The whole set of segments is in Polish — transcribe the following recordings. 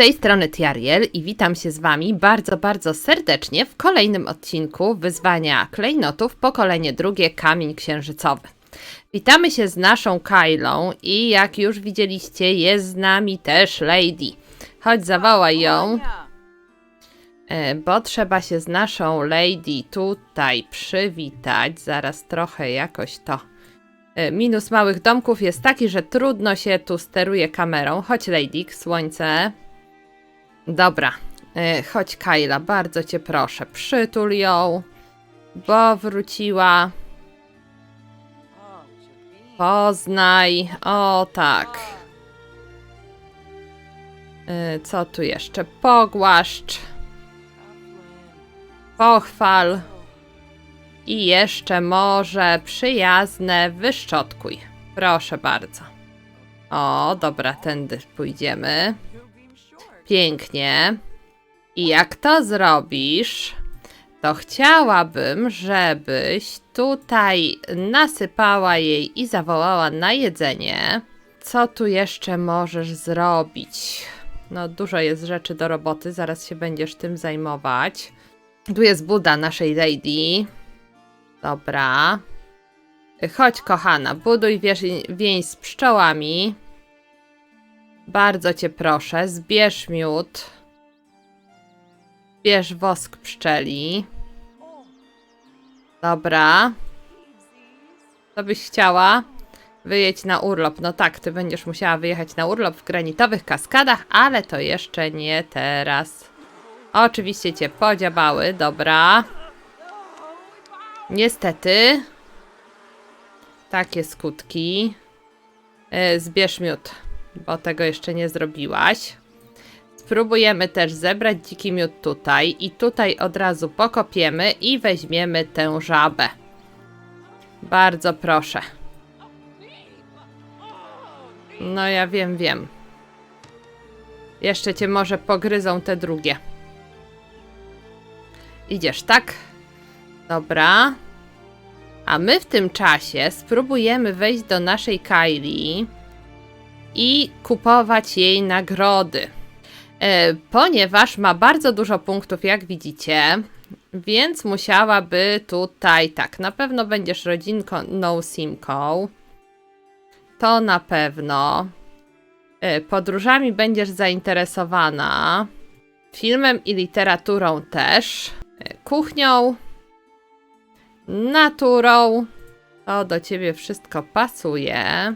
tej strony Tiariel i witam się z Wami bardzo, bardzo serdecznie w kolejnym odcinku wyzwania klejnotów pokolenie drugie Kamień Księżycowy. Witamy się z naszą Kailą i jak już widzieliście jest z nami też Lady. Chodź zawołaj ją, e, bo trzeba się z naszą Lady tutaj przywitać. Zaraz trochę jakoś to... E, Minus małych domków jest taki, że trudno się tu steruje kamerą. Chodź, Lady, słońce. Dobra, e, chodź, Kyla, bardzo cię proszę, przytul ją, bo wróciła. Poznaj, o tak. E, Co tu jeszcze? Pogłaszcz, pochwal i jeszcze może przyjazne wyszczotkuj. Proszę bardzo. O, dobra, tędy pójdziemy. Pięknie. I jak to zrobisz, to chciałabym, żebyś tutaj nasypała jej i zawołała na jedzenie. Co tu jeszcze możesz zrobić? No, dużo jest rzeczy do roboty, zaraz się będziesz tym zajmować. Tu jest Buda naszej lady. Dobra. Chodź, kochana, buduj więź z pszczołami. Bardzo cię proszę, zbierz miód. Bierz wosk pszczeli. Dobra. Co byś chciała? Wyjedź na urlop. No tak, ty będziesz musiała wyjechać na urlop w granitowych kaskadach, ale to jeszcze nie teraz. Oczywiście cię podziabały, dobra. Niestety. Takie skutki. Yy, Zbierz miód, bo tego jeszcze nie zrobiłaś. Spróbujemy też zebrać dziki miód tutaj i tutaj od razu pokopiemy i weźmiemy tę żabę. Bardzo proszę. No ja wiem, wiem. Jeszcze cię może pogryzą te drugie. Idziesz, tak? Dobra. A my w tym czasie spróbujemy wejść do naszej Kylie i kupować jej nagrody. E, ponieważ ma bardzo dużo punktów, jak widzicie, więc musiałaby tutaj, tak, na pewno będziesz rodzinką, no simką. To na pewno. E, podróżami będziesz zainteresowana. Filmem i literaturą też. E, kuchnią. Naturą. To do ciebie wszystko pasuje.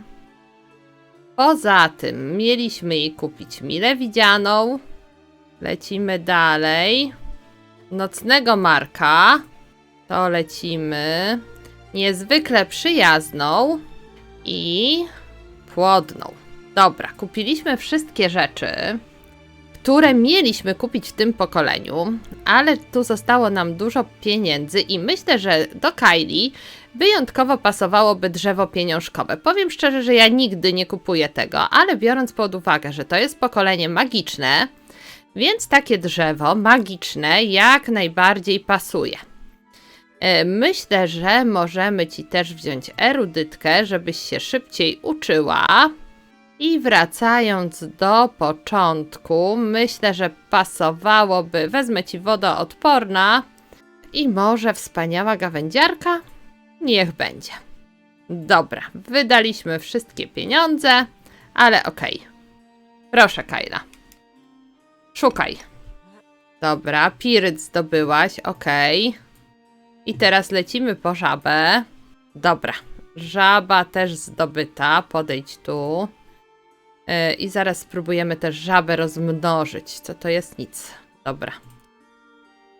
Poza tym mieliśmy jej kupić mile widzianą. Lecimy dalej. Nocnego Marka. To lecimy. Niezwykle przyjazną i płodną. Dobra, kupiliśmy wszystkie rzeczy, które mieliśmy kupić w tym pokoleniu, ale tu zostało nam dużo pieniędzy i myślę, że do Kylie wyjątkowo pasowałoby drzewo pieniążkowe. Powiem szczerze, że ja nigdy nie kupuję tego, ale biorąc pod uwagę, że to jest pokolenie magiczne, więc takie drzewo magiczne jak najbardziej pasuje. E, Myślę, że możemy ci też wziąć erudytkę, żebyś się szybciej uczyła. I wracając do początku, myślę, że pasowałoby. Wezmę ci wodoodporna i może wspaniała gawędziarka? Niech będzie. Dobra, wydaliśmy wszystkie pieniądze, ale okej. Proszę, Kajla. Szukaj. Dobra, piryt zdobyłaś, okej. I teraz lecimy po żabę. Dobra, żaba też zdobyta, podejdź tu. Yy, I zaraz spróbujemy też żabę rozmnożyć. Co to jest? Nic. Dobra.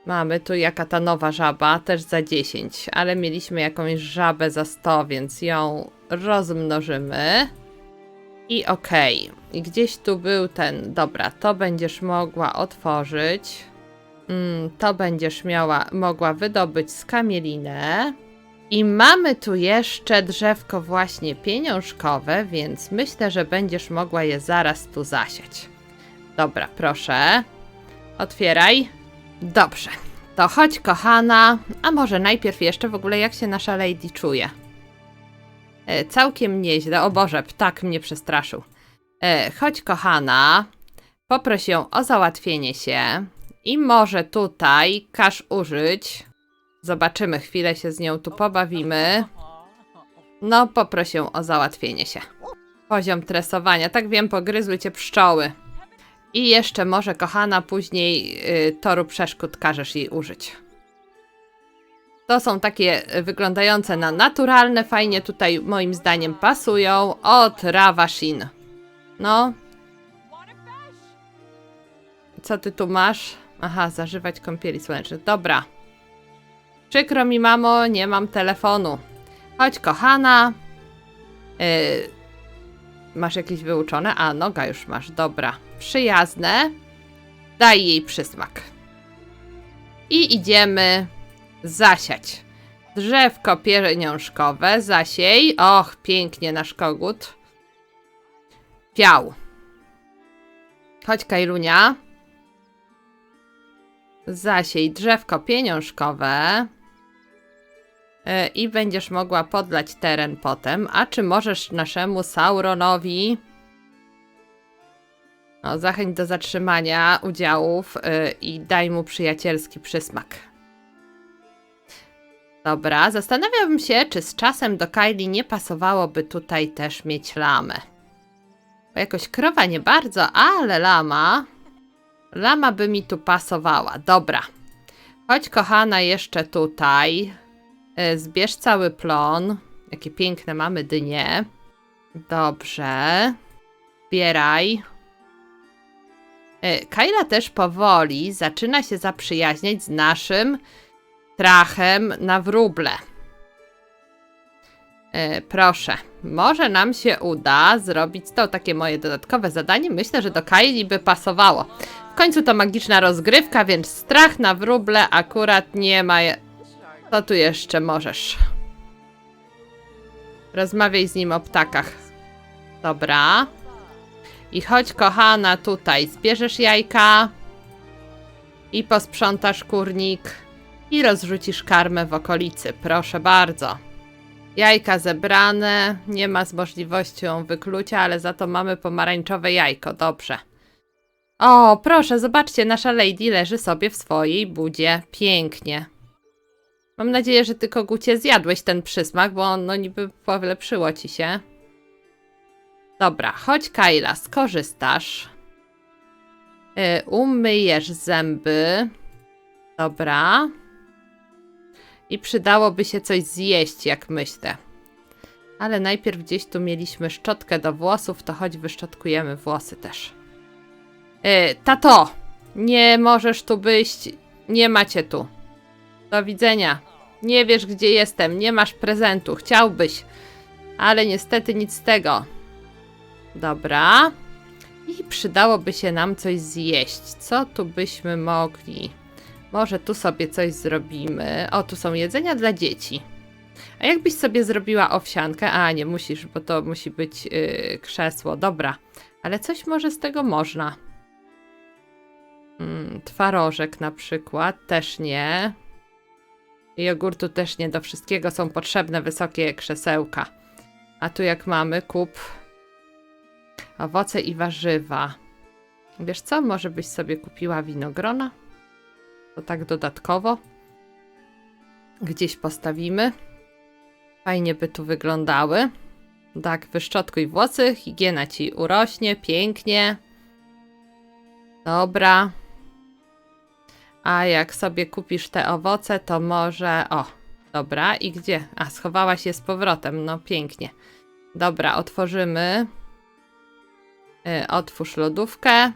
Mamy tu jaka ta nowa żaba, też za 10, ale mieliśmy jakąś żabę za 100, więc ją rozmnożymy. I okej. I gdzieś tu był ten. Dobra, to będziesz mogła otworzyć. Mm, to będziesz miała, mogła wydobyć skamielinę. I mamy tu jeszcze drzewko właśnie pieniążkowe, więc myślę, że będziesz mogła je zaraz tu zasiać. Dobra, proszę. Otwieraj. Dobrze. To chodź, kochana. A może najpierw jeszcze w ogóle jak się nasza lady czuje? E, całkiem nieźle. O Boże, ptak mnie przestraszył. E, chodź, kochana. Poproś ją o załatwienie się i może tutaj każ użyć. Zobaczymy, chwilę się z nią tu pobawimy. No, poproś ją o załatwienie się. Poziom tresowania. Tak wiem, pogryzły cię pszczoły. I jeszcze może, kochana, później y, toru przeszkód każesz jej użyć. To są takie y, wyglądające na naturalne, fajnie tutaj moim zdaniem pasują. Od Ravashin. No. Co ty tu masz? Aha, zażywać kąpieli słonecznych. Dobra. Przykro mi, mamo, nie mam telefonu. Chodź, kochana. Yy, masz jakieś wyuczone? A, noga już masz. Dobra. Przyjazne. Daj jej przysmak. I idziemy zasiać. Drzewko pieniążkowe, zasiej. Och, pięknie nasz kogut. Piał. Chodź, Kajlunia. Zasiej drzewko pieniążkowe. E, I będziesz mogła podlać teren potem. A czy możesz naszemu Sauronowi no, zachęć do zatrzymania udziałów y, i daj mu przyjacielski przysmak. Dobra, zastanawiałbym się, czy z czasem do Kylie nie pasowałoby tutaj też mieć lamę. Bo jakoś krowa nie bardzo, ale lama. Lama by mi tu pasowała. Dobra. Chodź, kochana, jeszcze tutaj. Y, Zbierz cały plon. Jakie piękne mamy dynie. Dobrze. Zbieraj. E, Kyla też powoli zaczyna się zaprzyjaźniać z naszym trachem na wróble. E, proszę, może nam się uda zrobić to takie moje dodatkowe zadanie. Myślę, że do Kyli by pasowało. W końcu to magiczna rozgrywka, więc strach na wróble akurat nie ma. Co tu jeszcze możesz? Rozmawiaj z nim o ptakach. Dobra. I chodź, kochana, tutaj. Zbierzesz jajka i posprzątasz kurnik i rozrzucisz karmę w okolicy. Proszę bardzo. Jajka zebrane, nie ma z możliwością wyklucia, ale za to mamy pomarańczowe jajko. Dobrze. O, proszę, zobaczcie, nasza lady leży sobie w swojej budzie. Pięknie. Mam nadzieję, że ty kogucie zjadłeś ten przysmak, bo on no niby polepszyło ci się. Dobra, chodź Kyla, skorzystasz. Yy, umyjesz zęby. Dobra. I przydałoby się coś zjeść, jak myślę. Ale najpierw gdzieś tu mieliśmy szczotkę do włosów, to choć wyszczotkujemy włosy też. Yy, tato! Nie możesz tu być. Nie macie tu. Do widzenia. Nie wiesz, gdzie jestem. Nie masz prezentu. Chciałbyś. Ale niestety nic z tego. Dobra. I przydałoby się nam coś zjeść. Co tu byśmy mogli? Może tu sobie coś zrobimy. O, tu są jedzenia dla dzieci. A jakbyś sobie zrobiła owsiankę? A, nie musisz, bo to musi być yy, krzesło. Dobra. Ale coś może z tego można. Mm, twarożek na przykład. Też nie. Jogurtu też nie. Do wszystkiego są potrzebne wysokie krzesełka. A tu jak mamy kup Owoce i warzywa. Wiesz co? Może byś sobie kupiła winogrona? To tak dodatkowo. Gdzieś postawimy. Fajnie by tu wyglądały. Tak, wyszczotkuj włosy, higiena ci urośnie, pięknie. Dobra. A jak sobie kupisz te owoce, to może... O, dobra. I gdzie? A, schowałaś je z powrotem. No, pięknie. Dobra, otworzymy. Y, otwórz lodówkę.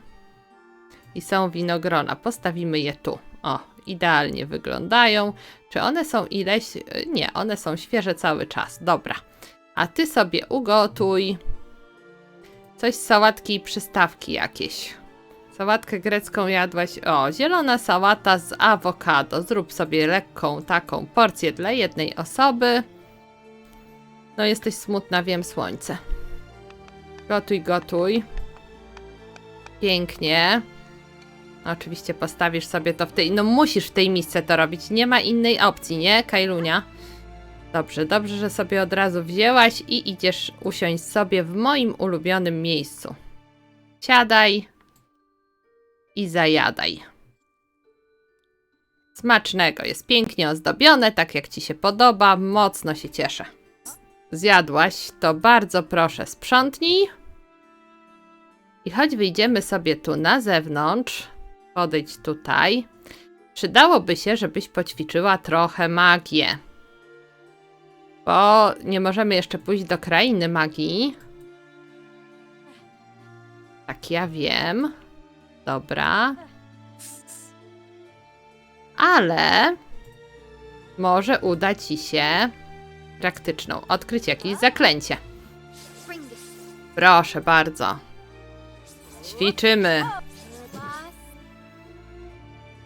I są winogrona. Postawimy je tu. O, idealnie wyglądają. Czy one są ileś? Y, nie, one są świeże cały czas. Dobra. A ty sobie ugotuj coś z sałatki i przystawki jakieś. Sałatkę grecką jadłaś. O, zielona sałata z awokado. Zrób sobie lekką taką porcję dla jednej osoby. No, jesteś smutna, wiem, słońce. Gotuj, gotuj. Pięknie. Oczywiście postawisz sobie to w tej... No musisz w tej misce to robić. Nie ma innej opcji, nie, Kajlunia? Dobrze, dobrze, że sobie od razu wzięłaś i idziesz usiąść sobie w moim ulubionym miejscu. Siadaj. I zajadaj. Smacznego, jest pięknie ozdobione, tak jak ci się podoba, mocno się cieszę. Zjadłaś, to bardzo proszę sprzątnij. I choć wyjdziemy sobie tu na zewnątrz, podejdź tutaj, przydałoby się, żebyś poćwiczyła trochę magię. Bo nie możemy jeszcze pójść do krainy magii. Tak, ja wiem. Dobra. Ale może uda ci się praktyczną odkryć jakieś zaklęcie. Proszę bardzo. Ćwiczymy.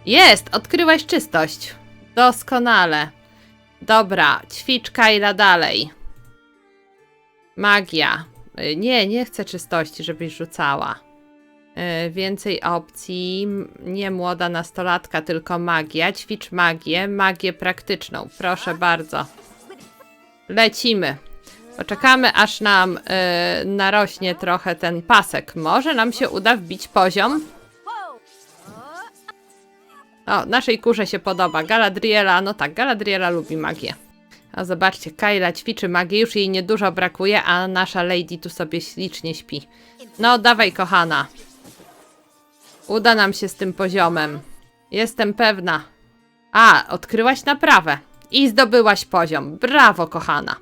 Jest! Odkryłaś czystość. Doskonale. Dobra, ćwicz Kajla dalej. Magia. Y, Nie, nie chcę czystości, żebyś rzucała. Y, Więcej opcji. Nie młoda nastolatka, tylko magia. Ćwicz magię, magię praktyczną. Proszę bardzo. Lecimy. Poczekamy, aż nam y, narośnie trochę ten pasek. Może nam się uda wbić poziom. O, naszej kurze się podoba. Galadriela, no tak, Galadriela lubi magię. A zobaczcie, Kyla ćwiczy magię, już jej niedużo brakuje, a nasza lady tu sobie ślicznie śpi. No, dawaj, kochana. Uda nam się z tym poziomem. Jestem pewna. A, odkryłaś naprawę. I zdobyłaś poziom. Brawo, kochana.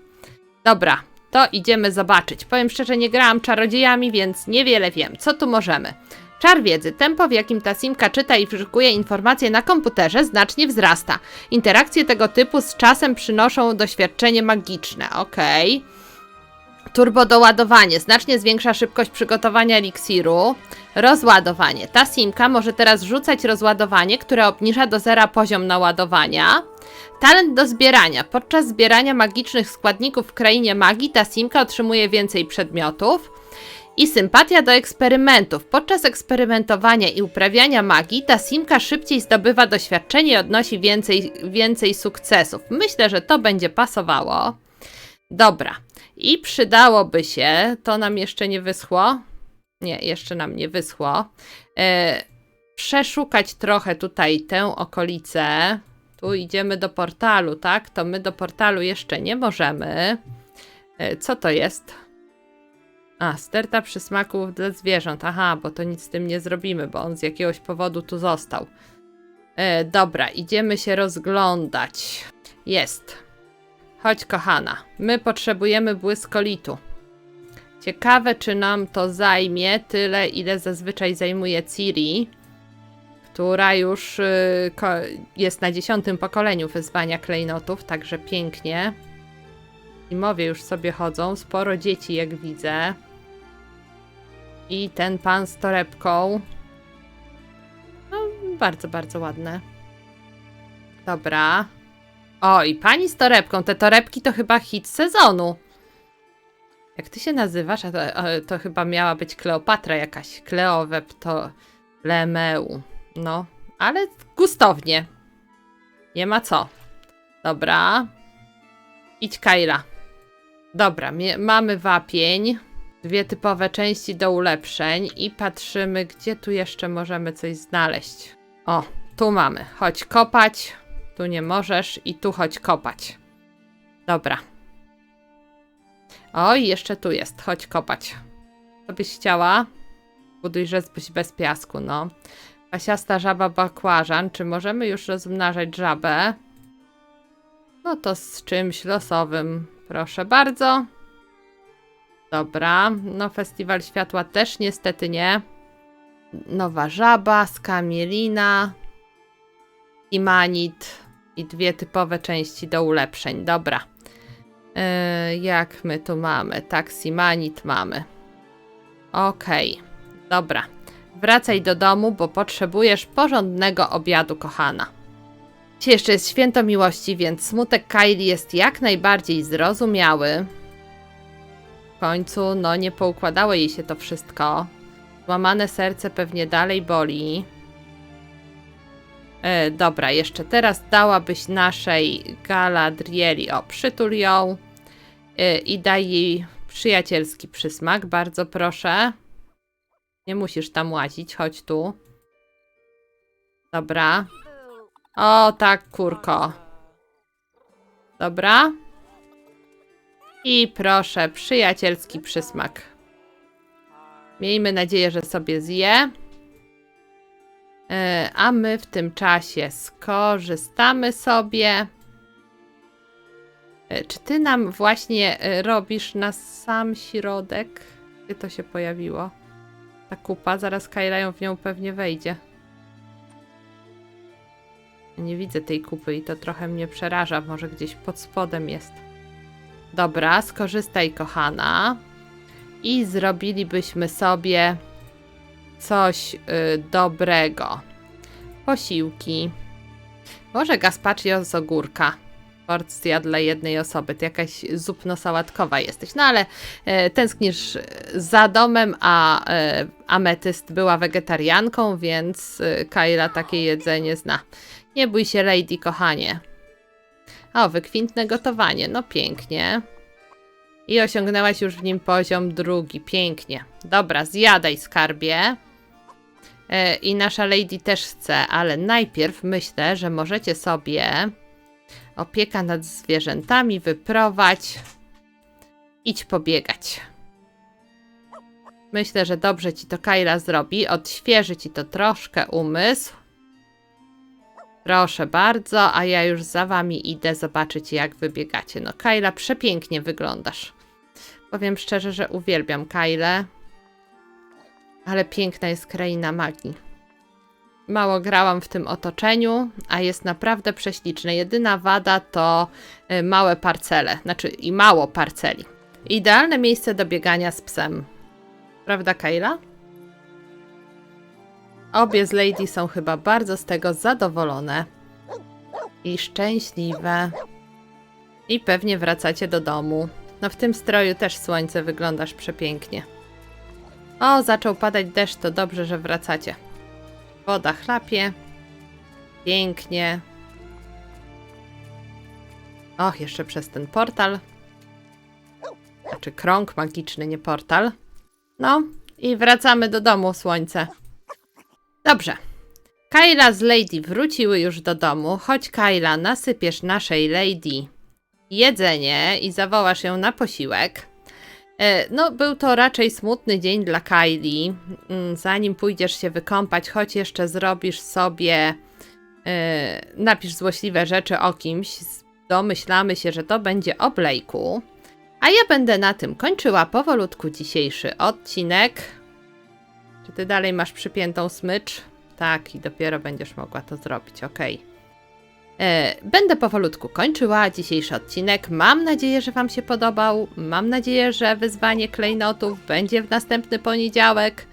Dobra, to idziemy zobaczyć. Powiem szczerze, nie grałam czarodziejami, więc niewiele wiem. Co tu możemy? Czar wiedzy. Tempo, w jakim ta simka czyta i wyszukuje informacje na komputerze, znacznie wzrasta. Interakcje tego typu z czasem przynoszą doświadczenie magiczne. Okej. Turbodoładowanie. Znacznie zwiększa szybkość przygotowania eliksiru. Rozładowanie. Ta simka może teraz rzucać rozładowanie, które obniża do zera poziom naładowania. Talent do zbierania. Podczas zbierania magicznych składników w krainie magii ta simka otrzymuje więcej przedmiotów. I sympatia do eksperymentów. Podczas eksperymentowania i uprawiania magii ta simka szybciej zdobywa doświadczenie i odnosi więcej, więcej sukcesów. Myślę, że to będzie pasowało. Dobra. I przydałoby się, to nam jeszcze nie wyschło. Nie, jeszcze nam nie wyschło. E, przeszukać trochę tutaj tę okolicę. Tu idziemy do portalu, tak? To my do portalu jeszcze nie możemy. E, co to jest? A, sterta przysmaków dla zwierząt. Aha, bo to nic z tym nie zrobimy, bo on z jakiegoś powodu tu został. E, dobra, idziemy się rozglądać. Jest. Chodź, kochana. My potrzebujemy błyskolitu. Ciekawe, czy nam to zajmie tyle, ile zazwyczaj zajmuje Ciri, która już y, jest na dziesiątym pokoleniu wyzwania klejnotów, także pięknie. Zimowie już sobie chodzą, sporo dzieci, jak widzę. I ten pan z torebką. No, bardzo, bardzo ładne. Dobra. O, i pani z torebką. Te torebki to chyba hit sezonu. Jak ty się nazywasz? To, to chyba miała być Kleopatra jakaś. Kleoweb to Lemeu. No, ale gustownie. Nie ma co. Dobra. Idź, Kaila. Dobra, mamy wapień. Dwie typowe części do ulepszeń i patrzymy, gdzie tu jeszcze możemy coś znaleźć. O, tu mamy. Chodź kopać. Tu nie możesz i tu chodź kopać. Dobra. O, i jeszcze tu jest. Chodź kopać. Co byś chciała? Buduj rzeź bez piasku, no. Pasiasta żaba bakłażan. Czy możemy już rozmnażać żabę? No to z czymś losowym. Proszę bardzo. Dobra, no Festiwal Światła też niestety nie. Nowa żaba, skamielina, imanit i dwie typowe części do ulepszeń. Dobra. Yy, jak my tu mamy? Tak, simanit mamy. Okej, dobra. Wracaj do domu, bo potrzebujesz porządnego obiadu, kochana. Dzisiaj jeszcze jest święto miłości, więc smutek Kylie jest jak najbardziej zrozumiały. W końcu, no, nie poukładało jej się to wszystko. Złamane serce pewnie dalej boli. E, dobra, jeszcze teraz dałabyś naszej Galadrieli, o, przytul ją e, i daj jej przyjacielski przysmak, bardzo proszę. Nie musisz tam łazić, chodź tu. Dobra. O, tak, kurko. Dobra. I proszę, przyjacielski przysmak. Miejmy nadzieję, że sobie zje. E, A my w tym czasie skorzystamy sobie. E, Czy ty nam właśnie e, robisz na sam środek? Gdzie to się pojawiło? Ta kupa, zaraz Kyla ją w nią pewnie wejdzie. Nie widzę tej kupy i to trochę mnie przeraża. Może gdzieś pod spodem jest. Dobra, skorzystaj, kochana. I zrobilibyśmy sobie coś y, dobrego. Posiłki. Może gazpacho z ogórka. Porcja dla jednej osoby. To jakaś zupno-sałatkowa jesteś. No ale e, tęsknisz za domem, a e, Ametyst była wegetarianką, więc e, Kyla takie jedzenie zna. Nie bój się, Lady, kochanie. O, wykwintne gotowanie. No pięknie. I osiągnęłaś już w nim poziom drugi. Pięknie. Dobra, zjadaj skarbie. E, I nasza Lady też chce, ale najpierw myślę, że możecie sobie opieka nad zwierzętami wyprowadź. Idź pobiegać. Myślę, że dobrze ci to Kyla zrobi. Odświeży ci to troszkę umysł. Proszę bardzo, a ja już za wami idę zobaczyć, jak wybiegacie. No, Kyla, przepięknie wyglądasz. Powiem szczerze, że uwielbiam Kylę. Ale piękna jest kraina magii. Mało grałam w tym otoczeniu, a jest naprawdę prześliczne. Jedyna wada to y, małe parcele, znaczy i mało parceli. Idealne miejsce do biegania z psem. Prawda, Kayla? Obie z Lady są chyba bardzo z tego zadowolone i szczęśliwe. I pewnie wracacie do domu. No w tym stroju też słońce wyglądasz przepięknie. O, zaczął padać deszcz, to dobrze, że wracacie. Woda chlapie. Pięknie. Och, jeszcze przez ten portal. Znaczy krąg magiczny, nie portal. No i wracamy do domu, słońce. Dobrze. Kyla z Lady wróciły już do domu. Chodź, Kyla, nasypiesz naszej Lady jedzenie i zawołasz ją na posiłek. E, No, był to raczej smutny dzień dla Kylie. Mm, Zanim pójdziesz się wykąpać, choć jeszcze zrobisz sobie, e, napisz złośliwe rzeczy o kimś, domyślamy się, że to będzie o Blake'u. A ja będę na tym kończyła powolutku dzisiejszy odcinek. Czy ty dalej masz przypiętą smycz? Tak, i dopiero będziesz mogła to zrobić, okej. E, Będę powolutku kończyła dzisiejszy odcinek. Mam nadzieję, że Wam się podobał. Mam nadzieję, że wyzwanie klejnotów będzie w następny poniedziałek.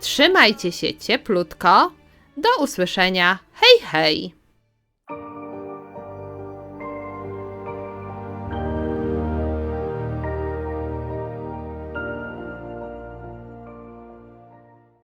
Trzymajcie się cieplutko. Do usłyszenia. Hej, hej!